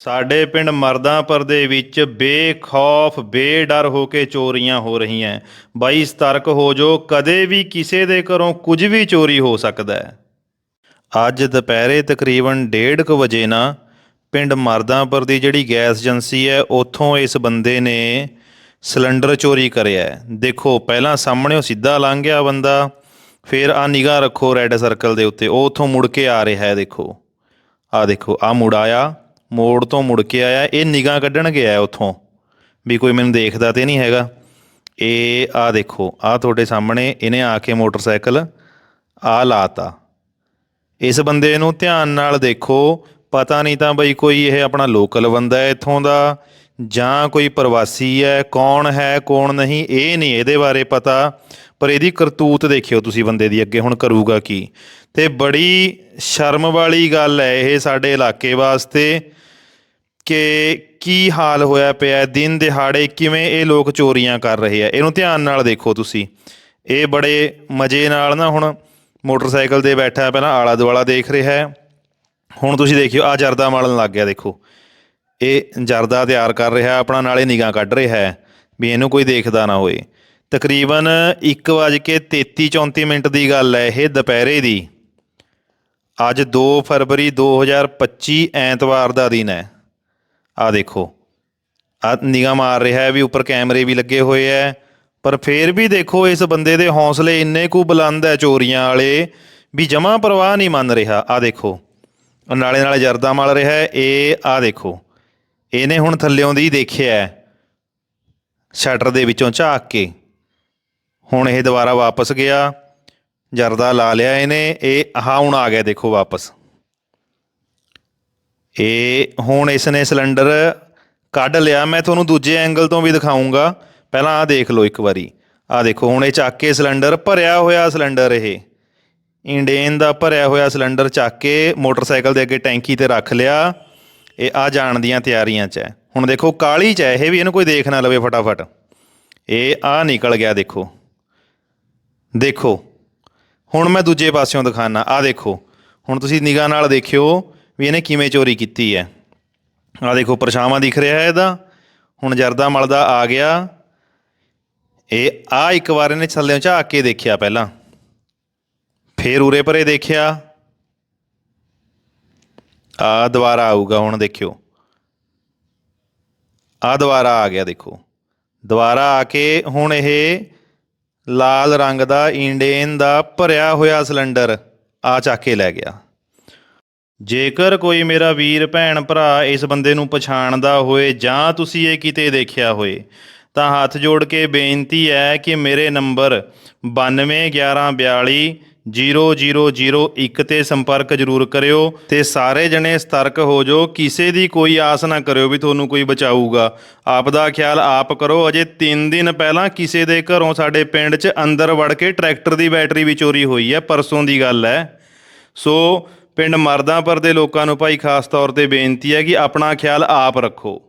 ਸਾਡੇ ਪਿੰਡ ਮਰਦਾਂਪੁਰ ਦੇ ਵਿੱਚ ਬੇਖੌਫ, ਬੇਡਰ ਹੋ ਕੇ ਚੋਰੀਆਂ ਹੋ ਰਹੀਆਂ ਬਾਈ, ਸਤਰਕ ਹੋ ਜੋ ਕਦੇ ਵੀ ਕਿਸੇ ਦੇ ਘਰੋਂ ਕੁਝ ਵੀ ਚੋਰੀ ਹੋ ਸਕਦਾ ਹੈ। ਅੱਜ ਦੁਪਹਿਰੇ ਤਕਰੀਬਨ 1:30 ਵਜੇ ਨਾ ਪਿੰਡ ਮਰਦਾਂਪੁਰ ਦੀ ਜਿਹੜੀ ਗੈਸ ਏਜੰਸੀ ਹੈ, ਉੱਥੋਂ ਇਸ ਬੰਦੇ ਨੇ ਸਿਲੰਡਰ ਚੋਰੀ ਕਰਿਆ ਦੇਖੋ, ਪਹਿਲਾਂ ਸਾਹਮਣੇ ਉਹ ਸਿੱਧਾ ਲੰਘ ਗਿਆ ਬੰਦਾ, ਫਿਰ ਆ ਨਿਗਾਹ ਰੱਖੋ ਰੈੱਡ ਸਰਕਲ ਦੇ ਉੱਤੇ, ਉਹ ਉੱਥੋਂ ਮੁੜ ਕੇ ਆ ਰਿਹਾ ਹੈ, ਦੇਖੋ। ਆ ਦੇਖੋ ਆ ਮੁੜ ਆਇਆ। ਮੋੜ ਤੋਂ ਮੁੜ ਕੇ ਆਇਆ, ਇਹ ਨਿਗਾਹ ਕੱਢਣ ਗਿਆ ਉੱਥੋਂ। ਵੀ ਕੋਈ ਮੈਨੂੰ ਦੇਖਦਾ ਤੇ ਨਹੀਂ ਹੈਗਾ। ਇਹ ਆ ਦੇਖੋ ਆ ਤੁਹਾਡੇ ਸਾਹਮਣੇ ਇਹਨੇ ਆ ਕੇ ਮੋਟਰਸਾਈਕਲ ਆ ਲਾਤਾ। ਇਸ ਬੰਦੇ ਨੂੰ ਧਿਆਨ ਨਾਲ ਦੇਖੋ, ਪਤਾ ਨਹੀਂ ਤਾਂ ਬਈ ਕੋਈ ਇਹ ਆਪਣਾ ਲੋਕਲ ਬੰਦਾ ਹੈ ਇੱਥੋਂ ਦਾ, ਜਾਂ ਕੋਈ ਪ੍ਰਵਾਸੀ ਹੈ, ਕੌਣ ਹੈ, ਕੌਣ ਨਹੀਂ, ਇਹ ਨਹੀਂ ਇਹਦੇ ਬਾਰੇ ਪਤਾ। ਪਰ ਇਹਦੀ ਕਰਤੂਤ ਦੇਖਿਓ ਤੁਸੀਂ ਬੰਦੇ ਦੀ ਅੱਗੇ ਹੁਣ ਕਰੂਗਾ ਕੀ। ਤੇ ਬੜੀ ਸ਼ਰਮ ਵਾਲੀ ਗੱਲ ਹੈ ਇਹ ਸਾਡੇ ਇਲਾਕੇ ਵਾਸਤੇ। ਕਿ ਕੀ ਹਾਲ ਹੋਇਆ ਪਿਆ, ਦਿਨ ਦਿਹਾੜੇ ਕਿਵੇਂ ਇਹ ਲੋਕ ਚੋਰੀਆਂ ਕਰ ਰਹੇ ਆ? ਇਹਨੂੰ ਧਿਆਨ ਨਾਲ ਦੇਖੋ ਤੁਸੀਂ। ਇਹ ਬੜੇ ਮਜ਼ੇ ਨਾਲ ਨਾ ਹੁਣ ਮੋਟਰਸਾਈਕਲ ਤੇ ਬੈਠਾ ਪਹਿਲਾਂ ਆਲਾ ਦੁਆਲਾ ਦੇਖ ਰਿਹਾ ਹੈ। ਹੁਣ ਤੁਸੀਂ ਦੇਖਿਓ ਆ ਜਰਦਾ ਮਾਲਣ ਲੱਗ ਗਿਆ, ਦੇਖੋ। ਇਹ ਜਰਦਾ ਤਿਆਰ ਕਰ ਰਿਹਾ, ਆਪਣਾ ਨਾਲੇ ਨਿਗਾਹ ਕੱਢ ਰਿਹਾ ਹੈ ਵੀ ਇਹਨੂੰ ਕੋਈ ਦੇਖਦਾ ਨਾ ਹੋਏ ਤਕਰੀਬਨ 1:33 34 ਮਿੰਟ ਦੀ ਗੱਲ ਹੈ ਇਹ ਦੁਪਹਿਰੇ ਦੀ। ਅੱਜ 2 ਫਰਵਰੀ 2025 ਐਤਵਾਰ ਦਾ ਦਿਨ ਹੈ। ਆ ਦੇਖੋ। ਆ ਨਿਗਾਹ ਮਾਰ ਰਿਹਾ ਹੈ ਵੀ ਉੱਪਰ ਕੈਮਰੇ ਵੀ ਲੱਗੇ ਹੋਏ ਐ ਪਰ ਫੇਰ ਵੀ ਦੇਖੋ ਇਸ ਬੰਦੇ ਦੇ ਹੌਸਲੇ ਇੰਨੇ ਕੁ ਬੁਲੰਦ ਐ ਚੋਰੀਆਂ ਵਾਲੇ ਵੀ ਜਮਾ ਪਰਵਾਹ ਨਹੀਂ ਮੰਨ ਰਿਹਾ। ਆ ਦੇਖੋ। ਨਾਲੇ ਨਾਲੇ ਜਰਦਾ ਮਲ ਰਿਹਾ ਇਹ ਆ ਦੇਖੋ। ਇਹਨੇ ਹੁਣ ਥੱਲਿਓਂ ਦੀ ਦੇਖਿਆ ਸ਼ਟਰ ਦੇ ਵਿੱਚੋਂ ਝਾਕ ਕੇ। ਹੁਣ ਇਹ ਦੁਬਾਰਾ ਵਾਪਸ ਗਿਆ। ਜਰਦਾ ਲਾ ਲਿਆ ਇਹਨੇ। ਇਹ ਆਹ ਹੁਣ ਆ ਗਿਆ ਦੇਖੋ ਵਾਪਸ। ਇਹ ਹੁਣ ਇਸ ਨੇ ਸਿਲੰਡਰ ਕੱਢ ਲਿਆ, ਮੈਂ ਤੁਹਾਨੂੰ ਦੂਜੇ ਐਂਗਲ ਤੋਂ ਵੀ ਦਿਖਾਉਂਗਾ ਪਹਿਲਾਂ ਆਹ ਦੇਖ ਲਓ ਇੱਕ ਵਾਰੀ। ਆਹ ਦੇਖੋ, ਹੁਣ ਇਹ ਚੱਕ ਕੇ ਸਿਲੰਡਰ ਭਰਿਆ ਹੋਇਆ ਸਿਲੰਡਰ ਇਹ। ਇੰਡੇਨ ਦਾ ਭਰਿਆ ਹੋਇਆ ਸਿਲੰਡਰ ਚੱਕ ਕੇ ਮੋਟਰਸਾਈਕਲ ਦੇ ਅੱਗੇ ਟੈਂਕੀ ਤੇ ਰੱਖ ਲਿਆ। ਇਹ ਆ ਜਾਣ ਦੀਆਂ ਤਿਆਰੀਆਂ 'ਚ ਹੈ। ਹੁਣ ਦੇਖੋ, ਕਾਲੀ 'ਚ ਹੈ ਇਹ ਵੀ, ਇਹਨੂੰ ਕੋਈ ਦੇਖ ਨਾ ਲਵੇ ਫਟਾਫਟ। ਇਹ ਆ ਨਿਕਲ ਗਿਆ, ਦੇਖੋ। ਦੇਖੋ, ਹੁਣ ਮੈਂ ਦੂਜੇ ਪਾਸਿਓਂ ਦਿਖਾਣਾ ਆ ਦੇਖੋ, ਹੁਣ ਤੁਸੀਂ ਨਿਗਾਹ ਨਾਲ ਦੇਖਿਓ। ਵੀ ਇਹਨੇ ਕਿਵੇਂ ਚੋਰੀ ਕੀਤੀ ਹੈ? ਆ ਦੇਖੋ, ਪਰਛਾਵਾਂ ਦਿਖ ਰਿਹਾ ਹੈ ਇਹਦਾ। ਹੁਣ ਜਰਦਾ ਮਲਦਾ ਆ ਗਿਆ। ਇਹ ਆ ਇੱਕ ਵਾਰ ਇਹਨੇ ਥੱਲੇੋਂ ਝਾਕ ਕੇ ਦੇਖਿਆ ਪਹਿਲਾਂ। ਫੇਰ ਉਰੇ ਪਰੇ ਦੇਖਿਆ। ਆ ਦੁਬਾਰਾ ਆਊਗਾ, ਹੁਣ ਦੇਖਿਓ। ਆ ਦੁਬਾਰਾ ਆ ਗਿਆ, ਦੇਖੋ। ਦੁਬਾਰਾ ਆ ਕੇ ਹੁਣ ਇਹ ਲਾਲ ਰੰਗ ਦਾ ਇੰਡੇਨ ਦਾ ਭਰਿਆ ਹੋਇਆ ਸਿਲੰਡਰ ਆ ਚੱਕ ਕੇ ਲੈ ਗਿਆ। ਜੇਕਰ ਕੋਈ ਮੇਰਾ ਵੀਰ ਭੈਣ ਭਰਾ ਇਸ ਬੰਦੇ ਨੂੰ ਪਛਾਣਦਾ ਹੋਏ ਜਾਂ ਤੁਸੀਂ ਇਹ ਕਿਤੇ ਦੇਖਿਆ ਹੋਏ ਤਾਂ ਹੱਥ ਜੋੜ ਕੇ ਬੇਨਤੀ ਹੈ ਕਿ ਮੇਰੇ ਨੰਬਰ 921142 0001 ਤੇ ਸੰਪਰਕ ਜ਼ਰੂਰ ਕਰਿਓ ਤੇ ਸਾਰੇ ਜਣੇ ਸਤਰਕ ਹੋ ਜਾਓ ਕਿਸੇ ਦੀ ਕੋਈ ਆਸ ਨਾ ਕਰਿਓ ਵੀ ਤੁਹਾਨੂੰ ਕੋਈ ਬਚਾਊਗਾ ਆਪ ਦਾ ਖਿਆਲ ਆਪ ਕਰੋ ਅਜੇ 3 ਦਿਨ ਪਹਿਲਾਂ ਕਿਸੇ ਦੇ ਘਰੋਂ ਸਾਡੇ ਪਿੰਡ 'ਚ ਅੰਦਰ ਵੜ ਕੇ ਟਰੈਕਟਰ ਦੀ ਬੈਟਰੀ ਵੀ ਚੋਰੀ ਹੋਈ ਹੈ ਪਰਸੋਂ ਦੀ ਗੱਲ ਹੈ ਸੋ ਪਿੰਡ ਮਰਦਾਂਪੁਰ ਦੇ ਲੋਕਾਂ ਨੂੰ ਭਾਈ ਖਾਸ ਤੌਰ ਤੇ ਬੇਨਤੀ ਹੈ ਕਿ ਆਪਣਾ ਖਿਆਲ ਆਪ ਰੱਖੋ।